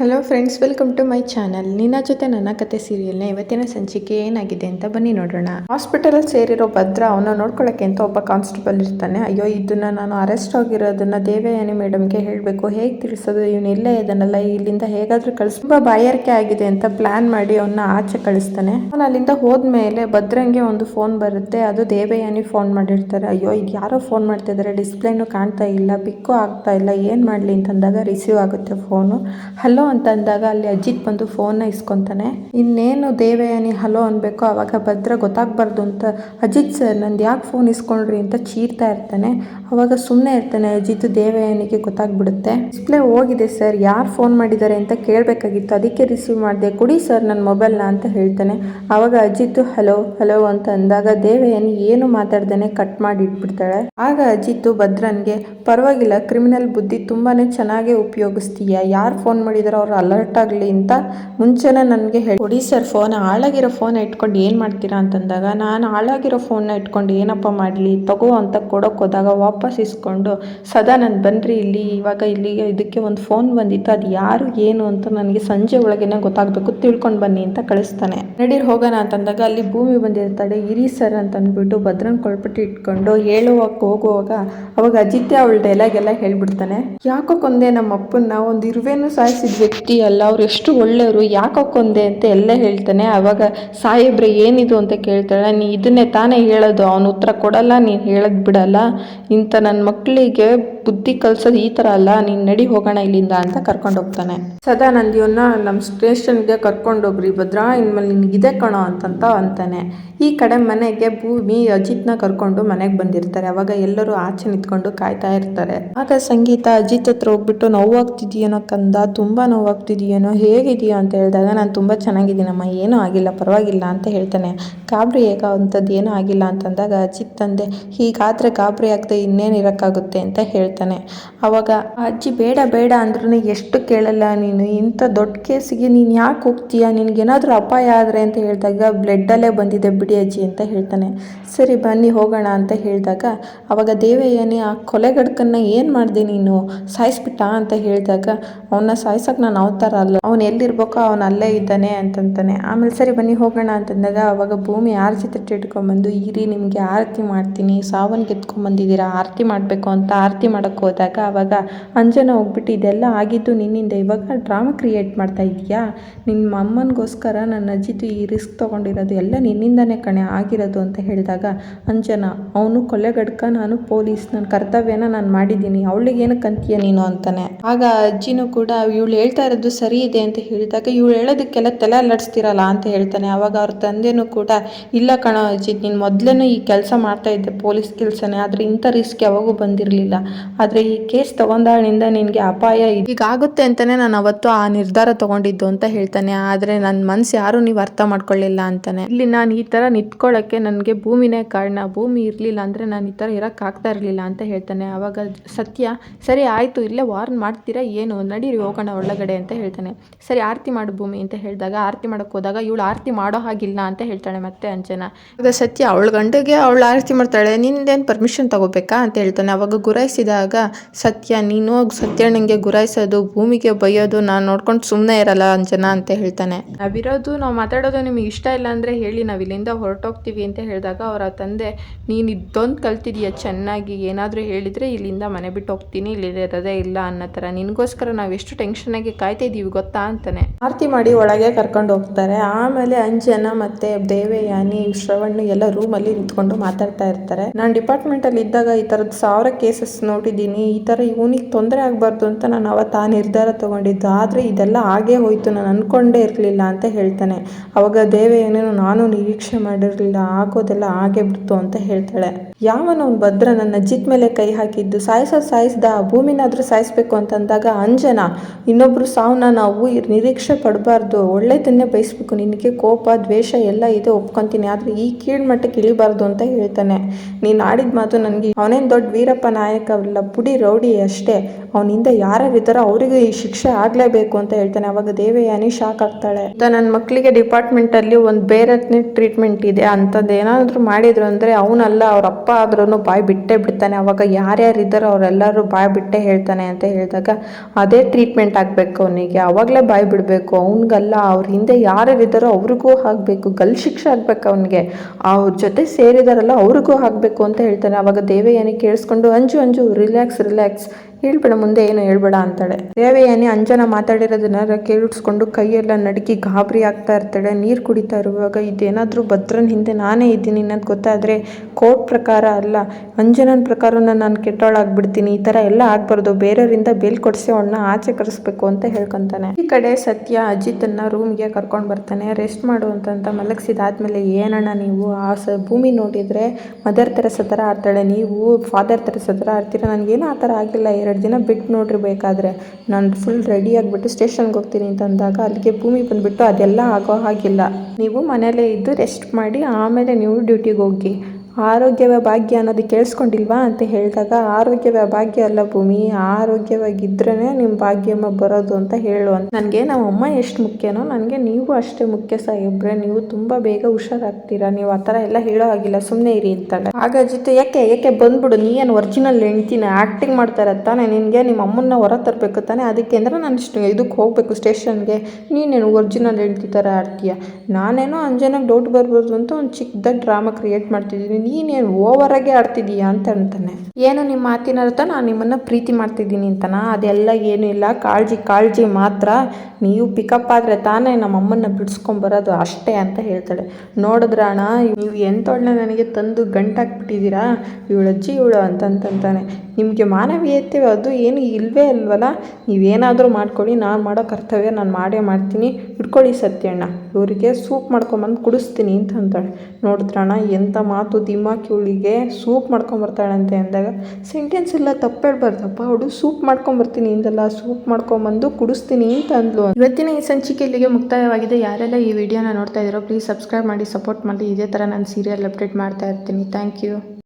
Hello friends welcome to my channel ನಿನ್ನ ಜೊತೆ ನನ್ನ ಕತೆ ಸೀರಿಯಲ್ನ ಇವತ್ತಿನ ಸಂಚಿಕೆ ಏನಾಗಿದೆ ಅಂತ ಬನ್ನಿ ನೋಡೋಣ. ಹಾಸ್ಪಿಟಲಲ್ಲಿ ಸೇರಿರೋ ಭದ್ರ ಅವನ ನೋಡ್ಕೊಳ್ಳೋಕೆ ಅಂತ ಒಬ್ಬ ಕಾನ್ಸ್ಟೇಬಲ್ ಇರ್ತಾನೆ. ಅಯ್ಯೋ, ಇದನ್ನ ನಾನು ಅರೆಸ್ಟ್ ಆಗಿರೋದನ್ನ ದೇವಯಾನಿ ಮೇಡಮ್ಗೆ ಹೇಳಬೇಕು. ಹೇಗೆ ತಿಳಿಸೋದು? ಇವನು ಇಲ್ಲೇ ಇದನ್ನೆಲ್ಲ ಇಲ್ಲಿಂದ ಹೇಗಾದ್ರೂ ಕಳಿಸ್ ತುಂಬಾ ಬಾಯಾರಿಕೆ ಆಗಿದೆ ಅಂತ ಪ್ಲಾನ್ ಮಾಡಿ ಅವನ್ನ ಆಚೆ ಕಳಿಸ್ತಾನೆ. ಅವನು ಅಲ್ಲಿಂದ ಹೋದ್ಮೇಲೆ ಭದ್ರಂಗೆ ಒಂದು ಫೋನ್ ಬರುತ್ತೆ. ಅದು ದೇವಯಾನಿ ಫೋನ್ ಮಾಡಿರ್ತಾರೆ. ಅಯ್ಯೋ, ಇದು ಯಾರೋ ಫೋನ್ ಮಾಡ್ತಿದ್ದಾರೆ ಡಿಸ್ಪ್ಲೇನು ಕಾಣ್ತಾ ಇಲ್ಲ. ಪಿಕ್ಕು ಆಗ್ತಾ ಇಲ್ಲ. ಏನು ಮಾಡಲಿ ಅಂತಂದಾಗ ರಿಸೀವ್ ಆಗುತ್ತೆ ಫೋನು ಹಲೋ ಅಂತ ಅಂದಾಗ ಅಲ್ಲಿ ಅಜಿತ್ ಬಂದು ಫೋನ್ನ ಇಸ್ಕೊಂತಾನೆ. ಇನ್ನೇನು ದೇವಯಾನಿ ಹಲೋ ಅನ್ಬೇಕು ಅವಾಗ ಭದ್ರ ಗೊತ್ತಾಗಬಾರ್ದು ಅಂತ ಅಜಿತ್ ಸರ್ ನಂದು ಯಾಕೆ ಫೋನ್ ಇಸ್ಕೊಂಡ್ರಿ ಅಂತ ಚೀರ್ತಾ ಇರ್ತಾನೆ. ಅವಾಗ ಸುಮ್ಮನೆ ಇರ್ತಾನೆ ಅಜಿತ್ ದೇವಯಾನಿಗೆ ಗೊತ್ತಾಗ್ಬಿಡುತ್ತೆ. ಡಿಸ್ಪ್ಲೇ ಹೋಗಿದೆ ಸರ್ ಯಾರು ಫೋನ್ ಮಾಡಿದ್ದಾರೆ ಅಂತ ಕೇಳಬೇಕಾಗಿತ್ತು. ಅದಕ್ಕೆ ರಿಸೀವ್ ಮಾಡಿದೆ. ಕೊಡಿ ಸರ್ ನನ್ನ ಮೊಬೈಲ್ನ ಅಂತ ಹೇಳ್ತಾನೆ. ಅವಾಗ ಅಜಿತ್, ಹಲೋ ಹಲೋ ಅಂತ ಅಂದಾಗ ದೇವಯಾನಿ ಏನು ಮಾತಾಡ್ದೇನೆ ಕಟ್ ಮಾಡಿ ಇಟ್ಬಿಡ್ತಾಳೆ. ಆಗ ಅಜಿತ್ ಭದ್ರನ್ಗೆ, ಪರವಾಗಿಲ್ಲ ಕ್ರಿಮಿನಲ್ ಬುದ್ಧಿ ತುಂಬಾನೇ ಚೆನ್ನಾಗಿ ಉಪಯೋಗಿಸ್ತೀಯ? ಯಾರು ಫೋನ್ ಮಾಡಿದಾರೋ ಅವ್ರು ಅಲರ್ಟ್ ಆಗಲಿ ಅಂತ ಮುಂಚೆನೇ ನನಗೆ ಹೇಳಿ, ಕೊಡಿ ಸರ್ ಫೋನ್ ಹಾಳಾಗಿರೋ ಫೋನ್ ಇಟ್ಕೊಂಡು ಏನು ಮಾಡ್ತೀರಾ? ಅಂತಂದಾಗ, ನಾನು ಹಾಳಾಗಿರೋ ಫೋನ್ನ ಇಟ್ಕೊಂಡು ಏನಪ್ಪ ಮಾಡಲಿ? ತಗೋ ಅಂತ ಕೊಡೋಕೆ ಹೋದಾಗ ವಾಪಸ್ ಇಸ್ಕೊಂಡು, ಸದಾ ನಾನು ಬನ್ನಿರಿ ಇಲ್ಲಿ, ಇವಾಗ ಇಲ್ಲಿ ಇದಕ್ಕೆ ಒಂದು ಫೋನ್ ಬಂದಿತ್ತು, ಅದು ಯಾರು, ಏನು ಅಂತ ನನಗೆ ಸಂಜೆ ಒಳಗೇನೆ ಗೊತ್ತಾಗಬೇಕು. ತಿಳ್ಕೊಂಡು ಬನ್ನಿ ಅಂತ ಕಳಿಸ್ತಾನೆ. ನಡೀರ್ ಹೋಗೋಣ ಅಂತಂದಾಗ ಅಲ್ಲಿ ಭೂಮಿ ಬಂದಿರ್ತಾಳೆ ಇರಿ ಸರ್ ಅಂತ ಅಂದ್ಬಿಟ್ಟು ಭದ್ರನ್ ಕೊಳ್ಪಟ್ಟಿ ಇಟ್ಕೊಂಡು ಹೇಳುವಾಗ ಹೋಗುವಾಗ ಅವಾಗ ಅಜಿತ್ಯ ಅವಳ ಡೈಲಾಗ್ ಎಲ್ಲ ಹೇಳ್ಬಿಡ್ತಾನೆ. ಯಾಕೋ ಕೊಂದೆ ನಮ್ಮ ಅಪ್ಪನ್ನ ಒಂದು ಇರುವೆನೂ ಸಾಯಿಸಿದ ವ್ಯಕ್ತಿ ಅಲ್ಲ, ಅವ್ರು ಎಷ್ಟು ಒಳ್ಳೆಯವರು, ಯಾಕೆ ಕೊಂದೆ ಅಂತ ಎಲ್ಲ ಹೇಳ್ತಾನೆ. ಅವಾಗ ಸಾಹೇಬ್ರೆ, ಏನಿದು ಅಂತ ಕೇಳ್ತಾಳೆ. ನೀ ಇದನ್ನೇ ತಾನೇ ಹೇಳೋದು, ಅವನು ಉತ್ತರ ಕೊಡಲ್ಲ, ನೀನು ಹೇಳೋದು ಬಿಡಲ್ಲ. ಇಂಥ ನನ್ನ ಮಕ್ಕಳಿಗೆ ಬುದ್ಧಿ ಕಲ್ಸೋದು ಈ ಥರ ಅಲ್ಲ, ನೀನು ನಡಿ ಹೋಗೋಣ ಇಲ್ಲಿಂದ ಅಂತ ಕರ್ಕೊಂಡು ಹೋಗ್ತಾನೆ. ಸದಾನಂದಿಯನ್ನ ನಮ್ಮ ಸ್ಟೇಷನ್ಗೆ ಕರ್ಕೊಂಡೋಗ್ರಿ ಭದ್ರಾ, ಇನ್ಮೇಲೆ ನಿನಗಿದೆ ಕಣೋ ಅಂತಂತ ಅಂತಾನೆ. ಈ ಕಡೆ ಮನೆಗೆ ಭೂಮಿ, ಅಜಿತ್ನ ಕರ್ಕೊಂಡು ಮನೆಗೆ ಬಂದಿರ್ತಾರೆ. ಅವಾಗ ಎಲ್ಲರೂ ಆಚೆ ನಿಂತ್ಕೊಂಡು ಕಾಯ್ತಾ ಇರ್ತಾರೆ. ಆಗ ಸಂಗೀತ, ಅಜಿತ್ ಹತ್ರ ಹೋಗ್ಬಿಟ್ಟು, ನೋವಾಗ್ತಿದೆಯೇನೋ ಕಂದ, ತುಂಬ ನೋವಾಗ್ತಿದೆಯೇನೋ, ಹೇಗಿದೆಯೋ? ಅಂತ ಹೇಳಿದಾಗ, ನಾನು ತುಂಬ ಚೆನ್ನಾಗಿದ್ದೀನಮ್ಮ, ಏನೂ ಆಗಿಲ್ಲ, ಪರವಾಗಿಲ್ಲ, ಅಂತ ಹೇಳ್ತಾನೆ. ಗಾಬರಿ ಹೇಗ ಅಂಥದ್ದು ಏನೂ ಆಗಿಲ್ಲ ಅಂತಂದಾಗ, ಅಜಿತ್ ತಂದೆ, ಹೀಗಾದರೆ ಗಾಬರಿ ಆಗದೆ ಇನ್ನೇನು ಇರೋಕ್ಕಾಗುತ್ತೆ? ಅಂತ ಹೇಳ್ತಾನೆ. ಅವಾಗ ಆ ಅಜ್ಜಿ, ಬೇಡ ಬೇಡ ಅಂದ್ರೂ ಎಷ್ಟು ಕೇಳಲ್ಲ ನೀನು. ಇಂಥ ದೊಡ್ಡ ಕೇಸಿಗೆ ನೀನು ಯಾಕೆ ಹೋಗ್ತೀಯ? ನಿನಗೇನಾದರೂ ಅಪಾಯ ಆದರೆ ಅಂತ ಹೇಳಿದಾಗ ಬ್ಲಡ್ಡಲ್ಲೇ ಬಂದಿದೆ ಬಿಡಿ ಅಜ್ಜಿ ಅಂತ ಹೇಳ್ತಾನೆ. ಸರಿ, ಬನ್ನಿ, ಹೋಗೋಣ ಅಂತ ಹೇಳಿದಾಗ, ಅವಾಗ, ದೇವಯ್ಯನೇ, ಆ ಕೊಲೆಗಡ್ಕನ್ನ ಏನು ಮಾಡಿದೆ ನೀನು? ಸಾಯಿಸ್ಬಿಟ್ಟ ಅಂತ ಹೇಳಿದಾಗ, ಅವನ್ನ ಸಾಯ್ಸೋಕೆ ನಾನು ಅವತಾರ ಅಲ್ಲ. ಅವನು ಎಲ್ಲಿರ್ಬೇಕೋ ಅವನು ಅಲ್ಲೇ ಇದ್ದಾನೆ ಅಂತಂತಾನೆ. ಆಮೇಲೆ, ಸರಿ, ಬನ್ನಿ, ಹೋಗೋಣ ಅಂತಂದಾಗ, ಅವಾಗ ಭೂಮಿ ಆರತಿ ತಟ್ಟೆ ಇಟ್ಕೊಂಡ್ಬಂದು, ಇರಿ, ನಿಮಗೆ ಆರತಿ ಮಾಡ್ತೀನಿ. ಸಾವನ್ ಗೆದ್ಕೊಂಬಂದಿದ್ದೀರಾ ಆರತಿ ಮಾಡಬೇಕು ಅಂತ ಆರತಿ ಮಾಡೋಕ್ಕೆ ಹೋದಾಗ ಆವಾಗ ಅಂಜನ ಹೋಗ್ಬಿಟ್ಟು ಇದೆಲ್ಲ ಆಗಿದ್ದು ನಿನ್ನಿಂದ ಇವಾಗ ಡ್ರಾಮಾ ಕ್ರಿಯೇಟ್ ಮಾಡ್ತಾ ಇದೆಯಾ ನಿಮ್ಮ ಅಮ್ಮನಿಗೋಸ್ಕರ ನನ್ನ ಅಜ್ಜಿದು ಈ ರಿಸ್ಕ್ ತೊಗೊಂಡಿರೋದು ಎಲ್ಲ ನಿನ್ನಿಂದನೇ ಕಣೆ ಆಗಿರೋದು ಅಂತ ಹೇಳಿದಾಗ ಅಂಜನ, ಅವನು ಕೊಲೆಗಡ್ಕ, ನಾನು ಪೊಲೀಸ್ ನನ್ನ ಕರ್ತವ್ಯನ ನಾನು ಮಾಡಿದ್ದೀನಿ, ಅವಳಿಗೆ ಏನಕ್ಕೆ ನೀನು? ಅಂತಾನೆ. ಆಗ ಅಜ್ಜಿನೂ ಕೂಡ, ಇವಳು ಹೇಳ್ತಾ ಇರೋದು ಸರಿ ಇದೆ ಅಂತ ಹೇಳಿದಾಗ, ಇವಳು ಹೇಳೋದಕ್ಕೆಲ್ಲ ತಲೆ ಅಲ್ಲಾಡಿಸ್ತಿರಲ್ಲ ಅಂತ ಹೇಳ್ತಾನೆ. ಅವಾಗ ಅವ್ರ ತಂದೆನೂ ಕೂಡ, ಇಲ್ಲ ಕಣೋ ಅಜ್ಜಿ, ನೀನು ಮೊದಲೇನು ಈ ಕೆಲಸ ಮಾಡ್ತಾ ಇದ್ದೆ, ಪೊಲೀಸ್ ಕೆಲಸನೇ, ಆದರೆ ಇಂಥ ರಿಸ್ಕ್ ಯಾವಾಗೂ ಬಂದಿರಲಿಲ್ಲ. ಆದರೆ ಈ ಕೇಸ್ ತಗೊಂಡಾಳಿಂದ ನಿನಗೆ ಅಪಾಯ ಇದೆ ಹೀಗಾಗುತ್ತೆ ಅಂತಲೇ ನಾನು ಅವತ್ತು ಆ ನಿರ್ಧಾರ ತಗೊಂಡಿದ್ದು ಅಂತ ಹೇಳ್ತಾನೆ. ಆದರೆ ನನ್ನ ಮನಸ್ಸು ಯಾರೂ ನೀವು ಅರ್ಥ ಮಾಡ್ಕೊಳ್ಳಿಲ್ಲ ಅಂತಾನೆ. ಇಲ್ಲಿ ನಾನು ಈ ಥರ ನಿಂತ್ಕೊಳ್ಳೋಕ್ಕೆ ನನಗೆ ಭೂಮಿನೇ ಕಾರಣ. ಭೂಮಿ ಇರಲಿಲ್ಲ ಅಂದರೆ ನಾನು ಈ ಥರ ಇರೋಕ್ಕಾಗ್ತಾ ಇರಲಿಲ್ಲ ಅಂತ ಹೇಳ್ತಾನೆ. ಆವಾಗ ಸತ್ಯ ಸರಿ ಆಯಿತು ಇಲ್ಲೇ ವಾರ್ನ್ ಮಾಡ್ತೀರಾ ಏನು? ನಡೀರಿ ಹೋಗೋಣ ಒಳಗಡೆ ಅಂತ ಹೇಳ್ತಾನೆ. ಸರಿ ಆರತಿ ಮಾಡು ಭೂಮಿ ಅಂತ ಹೇಳಿದಾಗ ಆರತಿ ಮಾಡೋಕ್ಕೆ ಹೋದಾಗ ಇವಳು ಆರತಿ ಮಾಡೋ ಹಾಗಿಲ್ಲ ಅಂತ ಹೇಳ್ತಾಳೆ ಮತ್ತೆ ಅಂಜನ. ಆಗ ಸತ್ಯ ಅವಳ ಗಂಡಗೆ ಅವಳು ಆರತಿ ಮಾಡ್ತಾಳೆ. ನಿಂದೇನು ಪರ್ಮಿಷನ್ ತಗೋಬೇಕಾ? ಅಂತ ಹೇಳ್ತಾನೆ. ಅವಾಗ ಗುರಾಯಿಸಿದಾಗ ಸತ್ಯ ನೀನು ಸತ್ಯಣ್ಣಂಗೆ ಗುರಾಯಿಸೋದು ಭೂಮಿಗೆ ಬೈಯೋದು ನಾನು ನೋಡ್ಕೊಂಡು ಸುಮ್ಮನೆ ಇರಲ್ಲ ಅಂಜನ ಅಂತ ಹೇಳ್ತಾನೆ. ನಾವಿರೋದು ನಾವು ಮಾತಾಡೋದು ನಿಮಗೆ ಇಷ್ಟ ಇಲ್ಲ ಅಂದರೆ ಹೇಳಿ ನಾವು ಇಲ್ಲಿಂದ ಹೊರಟೋಗ್ತೀವಿ ಅಂತ ಹೇಳಿದಾಗ ಅವರ ತಂದೆ ನೀನು ಇದ್ದೊಂದು ಕಲ್ತಿದೀಯ ಚೆನ್ನಾಗಿ ಏನಾದರೂ ಹೇಳಿದರೆ ಇಲ್ಲಿಂದ ಮನೆ ಬಿಟ್ಟು ಹೋಗ್ತೀನಿ ಇಲ್ಲಿ ಇರೋದೇ ಇಲ್ಲ ಅನ್ನೋ ಥರ. ನಿನಗೋಸ್ಕರ ನಾವು ಎಷ್ಟು ಟೆನ್ಷನಾಗಿ ಕಾಯ್ತಾ ಇದ್ದೀವಿ ಗೊತ್ತಾ? ಅಂತಾನೆ. ಆರತಿ ಮಾಡಿ ಒಳಗೆ ಕರ್ಕೊಂಡು ಹೋಗ್ತಾರೆ. ಆಮೇಲೆ ಅಂಜನ ಮತ್ತೆ ದೇವಯಾನಿ ಶ್ರವಣ್ ಎಲ್ಲ ರೂಮಲ್ಲಿ ನಿಂತ್ಕೊಂಡು ಮಾತಾಡ್ತಾ ಇರ್ತಾರೆ. ನಾನು ಡಿಪಾರ್ಟ್ಮೆಂಟಲ್ಲಿ ಇದ್ದಾಗ ಈ ಥರದ್ದು ಸಾವಿರ ಕೇಸಸ್ ನೋಡಿದ್ದೀನಿ ಈ ಥರ ಇವನಿಗೆ ತೊಂದರೆ ಆಗಬಾರ್ದು ಅಂತ ನಾನು ಅವತ್ತು ಆ ನಿರ್ಧಾರ ತೊಗೊಂಡಿದ್ದು. ಆದರೆ ಇದೆಲ್ಲ ಆಗೇ ಹೋಯಿತು. ನಾನು ಅಂದ್ಕೊಂಡೇ ಇರಲಿಲ್ಲ ಅಂತ ಹೇಳ್ತಾನೆ. ಅವಾಗ ದೇವಯಾನಿನು ನಾನು ನಿರೀಕ್ಷೆ ಮಾಡಿರಲಿಲ್ಲ. ಆಗೋದೆಲ್ಲ ಆಗೇ ಬಿಡ್ತು ಅಂತ ಹೇಳ್ತಾಳೆ. ಯಾವನ ಅವ್ನು ಭದ್ರ ನನ್ನ ಅಜ್ಜಿತ್ ಮೇಲೆ ಕೈ ಹಾಕಿದ್ದು. ಸಾಯಿಸೋ ಸಾಯಿಸ್ದ. ಭೂಮಿನಾದರೂ ಸಾಯಿಸ್ಬೇಕು ಅಂತಂದಾಗ ಅಂಜನ, ಇನ್ನೊಬ್ರು ಸಾವನ್ನ ನಾವು ನಿರೀಕ್ಷೆ ಪಡಬಾರ್ದು. ಒಳ್ಳೆದನ್ನೇ ಬಯಸ್ಬೇಕು. ನಿನಗೆ ಕೋಪ, ದ್ವೇಷ ಎಲ್ಲ ಇದೆ. ಒಪ್ಕೊಂತೀನಿ. ಆದರೆ ಈ ಕೀಳ್ಮಟ್ಟಕ್ಕೆ ಇಳಿಬಾರ್ದು ಅಂತ ಹೇಳ್ತಾನೆ. ನೀನು ಆಡಿದ ಮಾತು ನನಗೆ ಅವನೇನು ದೊಡ್ಡ ವೀರಪ್ಪ ನಾಯಕ ಪುಡಿ ರೌಡಿ ಅಷ್ಟೇ. ಅವನಿಂದ ಹಿಂದೆ ಯಾರ್ಯಾರು ಇದ್ದಾರೋ ಅವರಿಗೆ ಈ ಶಿಕ್ಷೆ ಆಗಲೇಬೇಕು ಅಂತ ಹೇಳ್ತಾನೆ. ಅವಾಗ ದೇವಯಾನಿ ಶಾಕ್ ಆಗ್ತಾಳೆ. ನನ್ನ ಮಕ್ಕಳಿಗೆ ಡಿಪಾರ್ಟ್ಮೆಂಟಲ್ಲಿ ಒಂದು ಬೇರೆ ಟ್ರೀಟ್ಮೆಂಟ್ ಇದೆ ಅಂಥದ್ದು ಏನಾದರೂ ಮಾಡಿದ್ರು ಅಂದರೆ ಅವನಲ್ಲ, ಅವ್ರ ಅಪ್ಪ ಆದ್ರೂ ಬಾಯಿ ಬಿಟ್ಟೇ ಬಿಡ್ತಾನೆ. ಅವಾಗ ಯಾರ್ಯಾರಿದ್ದಾರೋ ಅವರೆಲ್ಲರೂ ಬಾಯಿ ಬಿಟ್ಟೇ ಹೇಳ್ತಾನೆ ಅಂತ ಹೇಳಿದಾಗ ಅದೇ ಟ್ರೀಟ್ಮೆಂಟ್ ಆಗಬೇಕು ಅವನಿಗೆ. ಅವಾಗಲೇ ಬಾಯಿ ಬಿಡಬೇಕು. ಅವನಿಗಲ್ಲ, ಅವ್ರ ಹಿಂದೆ ಯಾರ್ಯಾರಿದ್ದಾರೋ ಅವ್ರಿಗೂ ಆಗಬೇಕು. ಗಲ್ ಶಿಕ್ಷೆ ಆಗ್ಬೇಕು ಅವನಿಗೆ. ಅವ್ರ ಜೊತೆ ಸೇರಿದಾರಲ್ಲ ಅವ್ರಿಗೂ ಆಗಬೇಕು ಅಂತ ಹೇಳ್ತಾನೆ. ಅವಾಗ ದೇವಯಾನಿ ಕೇಳಿಸ್ಕೊಂಡು, ಅಂಜು ಅಂಜು relax relax. ಹೇಳ್ಬೇಡ, ಮುಂದೆ ಏನು ಹೇಳ್ಬೇಡ ಅಂತಾಳೆ. ದೇವಯಾನಿ ಅಂಜನ ಮಾತಾಡಿರೋದನ್ನ ಕೇಳಿಸ್ಕೊಂಡು ಕೈಯೆಲ್ಲ ನಡುಕಿ ಗಾಬರಿ ಆಗ್ತಾ ಇರ್ತಾಳೆ. ನೀರು ಕುಡಿತಾ ಇರುವಾಗ ಇದೇನಾದರೂ ಭದ್ರನ ಹಿಂದೆ ನಾನೇ ಇದ್ದೀನಿ ಅನ್ನೋದು ಗೊತ್ತಾದರೆ ಕೋರ್ಟ್ ಪ್ರಕಾರ ಅಲ್ಲ, ಅಂಜನನ ಪ್ರಕಾರನ ನಾನು ಕೆಟ್ಟೋಳಾಗ್ಬಿಡ್ತೀನಿ ಈ ಥರ ಎಲ್ಲ ಆಗ್ಬಾರ್ದು, ಬೇರೆಯವರಿಂದ ಬೇಲ್ ಕೊಡಿಸಿ ಅವಳನ್ನ ಆಚೆ ಕರೆಸ್ಬೇಕು ಅಂತ ಹೇಳ್ಕೊತಾನೆ. ಈ ಕಡೆ ಸತ್ಯ ಅಜಿತನ್ನ ರೂಮ್ಗೆ ಕರ್ಕೊಂಡು ಬರ್ತಾನೆ. ರೆಸ್ಟ್ ಮಾಡು ಮಲಗಿಸಿದಾದ್ಮೇಲೆ, ಏನಣ್ಣ ನೀವು? ಆ ಸ ಭೂಮಿ ನೋಡಿದರೆ ಮದರ್ ತೆರೆಸ ಥರ ಆಡ್ತಾಳೆ. ನೀವು ಫಾದರ್ ಥರ ಆಡ್ತೀರ? ನನಗೇನು ಆ ಥರ ಆಗಿಲ್ಲ ಎರಡು ದಿನ ಬಿಟ್ಟು ನೋಡ್ರಿ ಬೇಕಾದರೆ ನಾನು ಫುಲ್ ರೆಡಿ ಆಗಿಬಿಟ್ಟು ಸ್ಟೇಷನ್ಗೆ ಹೋಗ್ತೀನಿ ಅಂತ ಅಂದಾಗ ಅಲ್ಲಿಗೆ ಭೂಮಿ ಬಂದುಬಿಟ್ಟು ಅದೆಲ್ಲ ಆಗೋ ಹಾಗಿಲ್ಲ. ನೀವು ಮನೆಯಲ್ಲೇ ಇದ್ದು ರೆಸ್ಟ್ ಮಾಡಿ ಆಮೇಲೆ ನೀವು ಡ್ಯೂಟಿಗೆ ಹೋಗಿ. ಆರೋಗ್ಯವೇ ಭಾಗ್ಯ ಅನ್ನೋದು ಕೇಳಿಸ್ಕೊಂಡಿಲ್ವಾ ಅಂತ ಹೇಳಿದಾಗ, ಆರೋಗ್ಯವೇ ಭಾಗ್ಯ ಅಲ್ಲ ಭೂಮಿ ಆರೋಗ್ಯವಾಗಿದ್ರೇ ನಿಮ್ಮ ಭಾಗ್ಯಮ್ಮ ಬರೋದು ಅಂತ ಹೇಳು ಅಂತ. ನನಗೆ, ನಮ್ಮ ಅಮ್ಮ ಎಷ್ಟು ಮುಖ್ಯನೋ, ನನಗೆ ನೀವು ಅಷ್ಟೇ ಮುಖ್ಯ ಸಾಹೇಬ್ರೆ, ನೀವು ತುಂಬ ಬೇಗ ಹುಷಾರಾಗ್ತೀರಾ, ನೀವು ಆ ಥರ ಎಲ್ಲ ಹೇಳೋ ಆಗಿಲ್ಲ ಸುಮ್ಮನೆ ಇರಿ ಅಂತಾಳೆ ಅಜಿತ್, ಯಾಕೆ ಯಾಕೆ ಬಂದ್ಬಿಡು ನೀ ಏನು ಒರಿಜಿನಲ್ ಹೆಣ್ತಿನ ಆ್ಯಕ್ಟಿಂಗ್ ಮಾಡ್ತಾರೆ ತಾನೆ, ನಿನಗೆ ನಿಮ್ಮ ಅಮ್ಮನ್ನ ಹೊರ ತರಬೇಕು ತಾನೆ, ಅದಕ್ಕೆ ಅಂದರೆ ನಾನು ಇಷ್ಟು ಇದಕ್ಕೆ ಹೋಗಬೇಕು ಸ್ಟೇಷನ್ಗೆ. ನೀನೇನು ಒರಿಜಿನಲ್ ಹೆಣ್ತಿ ಥರ ಆಡ್ತೀಯ? ನಾನೇನೋ ಅಂಜನಾಗ ಡೌಟ್ ಬರ್ಬೋದು ಅಂತ ಒಂದು ಚಿಕ್ಕದ ಡ್ರಾಮಾ ಕ್ರಿಯೇಟ್ ಮಾಡ್ತಿದ್ದೀನಿ. ನೀನೇನು ಓವರಾಗೆ ಆಡ್ತಿದೀಯ ಅಂತ ಅಂತಾನೆ ಏನು ನಿಮ್ಮ ಮಾತಿನ ಅರ್ಥ? ನಾನು ನಿಮ್ಮನ್ನು ಪ್ರೀತಿ ಮಾಡ್ತಿದ್ದೀನಿ ಅಂತನ? ಅದೆಲ್ಲ ಏನೂ ಇಲ್ಲ. ಕಾಳಜಿ ಕಾಳಜಿ ಮಾತ್ರ. ನೀವು ಪಿಕಪ್ ಆದರೆ ತಾನೇ ನಮ್ಮ ಅಮ್ಮನ್ನ ಬಿಡಿಸ್ಕೊಂಬರೋದು ಅಷ್ಟೇ ಅಂತ ಹೇಳ್ತಾಳೆ. ನೋಡಿದ್ರ ಅಣ್ಣ, ನೀವು ಎಂಥೊಳ್ಳೆ ನನಗೆ ತಂದು ಗಂಟಾಕ್ಬಿಟ್ಟಿದ್ದೀರಾ? ಇವಳು ಅಜ್ಜಿ, ಇವಳು ಅಂತಂತಾನೆ. ನಿಮಗೆ ಮಾನವೀಯತೆ ಅದು ಏನು ಇಲ್ವೇ ಇಲ್ವಲ್ಲ? ನೀವೇನಾದರೂ ಮಾಡ್ಕೊಳ್ಳಿ. ನಾನು ಮಾಡೋ ಕರ್ತವ್ಯ ನಾನು ಮಾಡೇ ಮಾಡ್ತೀನಿ. ಇಟ್ಕೊಳ್ಳಿ ಸತ್ಯಣ್ಣ. ಇವರಿಗೆ ಸೂಪ್ ಮಾಡ್ಕೊಂಬಂದು ಕುಡಿಸ್ತೀನಿ ಅಂತ ಅಂತಾಳೆ. ನೋಡಿದ್ರಣ್ಣ ಎಂಥ ಮಾತು? ದಿಮಾಕಿ ಇವಳಿಗೆ ಸೂಪ್ ಮಾಡ್ಕೊಂಬರ್ತಾಳಂತೆ ಅಂದಾಗ, ಸೆಂಟೆನ್ಸ್ ಎಲ್ಲ ತಪ್ಪು ಹೇಳ್ಬಾರ್ದಪ್ಪ ಅವಳು ಸೂಪ್ ಮಾಡ್ಕೊಂಬರ್ತೀನಿ ಇಂದೆಲ್ಲ ಸೂಪ್ ಮಾಡ್ಕೊಂಬಂದು ಕುಡಿಸ್ತೀನಿ ಅಂತ ಅಂದ್ಲು. ಇವತ್ತಿನ ಈ ಸಂಚಿಕೆ ಇಲ್ಲಿಗೆ ಮುಕ್ತಾಯವಾಗಿದೆ. ಯಾರೆಲ್ಲ ಈ ವಿಡಿಯೋನ ನೋಡ್ತಾ ಇದ್ದಾರೋ, ಪ್ಲೀಸ್ ಸಬ್ಸ್ಕ್ರೈಬ್ ಮಾಡಿ, ಸಪೋರ್ಟ್ ಮಾಡಿ. ಇದೇ ಥರ ನಾನು ಸೀರಿಯಲ್ ಅಪ್ಡೇಟ್ ಮಾಡ್ತಾ ಇರ್ತೀನಿ. Thank you.